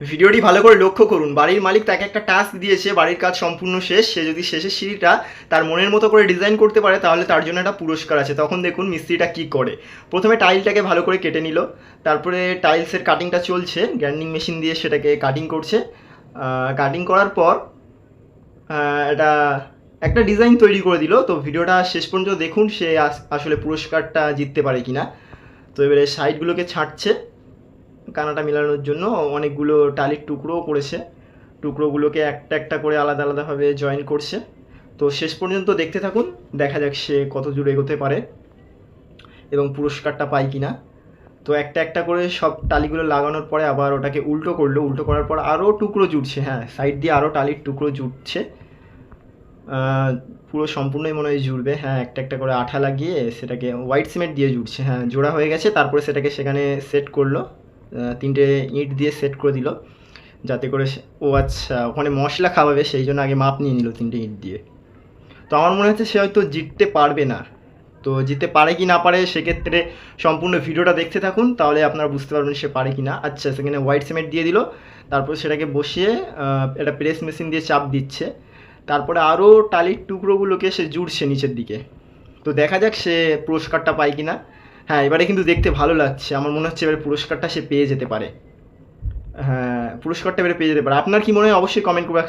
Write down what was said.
ভিডিওটি ভালো করে লক্ষ্য করুন। বাড়ির মালিক তাকে একটা টাস্ক দিয়েছে, বাড়ির কাজ সম্পূর্ণ শেষ, সে যদি শেষের সিঁড়িটা তার মনের মতো করে ডিজাইন করতে পারে, তাহলে তার জন্য একটা পুরস্কার আছে। তখন দেখুন মিস্ত্রিটা কি করে। প্রথমে টাইলটাকে ভালো করে কেটে নিল, তারপরে টাইলসের কাটিংটা চলছে গ্র্যান্ডিং মেশিন দিয়ে সেটাকে কাটিং করছে। কাটিং করার পর এটা একটা ডিজাইন তৈরি করে দিল। তো ভিডিওটা শেষ পর্যন্ত দেখুন, সে আস- আসলে পুরস্কারটা জিততে পারে কিনা। তো এবারে সাইডগুলোকে ছাঁটছে কানাটা মেলানোর জন্য অনেকগুলো টালির টুকরোও করেছে। টুকরোগুলোকে একটা একটা করে আলাদা আলাদাভাবে জয়েন করছে। তো শেষ পর্যন্ত দেখতে থাকুন, দেখা যাক সে কত দূর এগোতে পারে এবং পুরস্কারটা পায় কিনা। তো একটা একটা করে সব টালিগুলো লাগানোর পরে আবার ওটাকে উল্টো করল। উল্টো করার পর আরও টুকরো জুটছে হ্যাঁ সাইড দিয়ে আরও টালির টুকরো জুটছে। পুরো সম্পূর্ণই মনে হয় জুড়বে হ্যাঁ একটা একটা করে আঠা লাগিয়ে সেটাকে হোয়াইট সিমেন্ট দিয়ে জুড়ছে হ্যাঁ জোড়া হয়ে গেছে, তারপরে সেটাকে সেখানে সেট করল। তিনটে ইট দিয়ে সেট করে দিল। যাতে করে ও আচ্ছা ওখানে মশলা খাওয়াবে, সেই জন্য আগে মাপ নিয়ে নিল তিনটে ইট দিয়ে। তো আমার মনে হচ্ছে সে হয়তো জিততে পারবে না। তো জিততে পারে কি না পারে, সেক্ষেত্রে সম্পূর্ণ ভিডিওটা দেখতে থাকুন, তাহলে আপনারা বুঝতে পারবেন সে পারে কি না। আচ্ছা সেখানে হোয়াইট সিমেন্ট দিয়ে দিল, তারপর সেটাকে বসিয়ে একটা প্রেস মেশিন দিয়ে চাপ দিচ্ছে। তারপরে আরও টালির টুকরোগুলোকে সে জুড়ছে নিচের দিকে। তো দেখা যাক সে পুরস্কারটা পায় কি না। হ্যাঁ এবারে কিন্তু দেখতে ভালো লাগছে। আমার মনে হচ্ছে এবারে পুরস্কারটা সে পেয়ে যেতে পারে। হ্যাঁ পুরস্কারটা এবারে পেয়ে যেতে পারে। আপনার কি মনে হয়? অবশ্যই কমেন্ট করে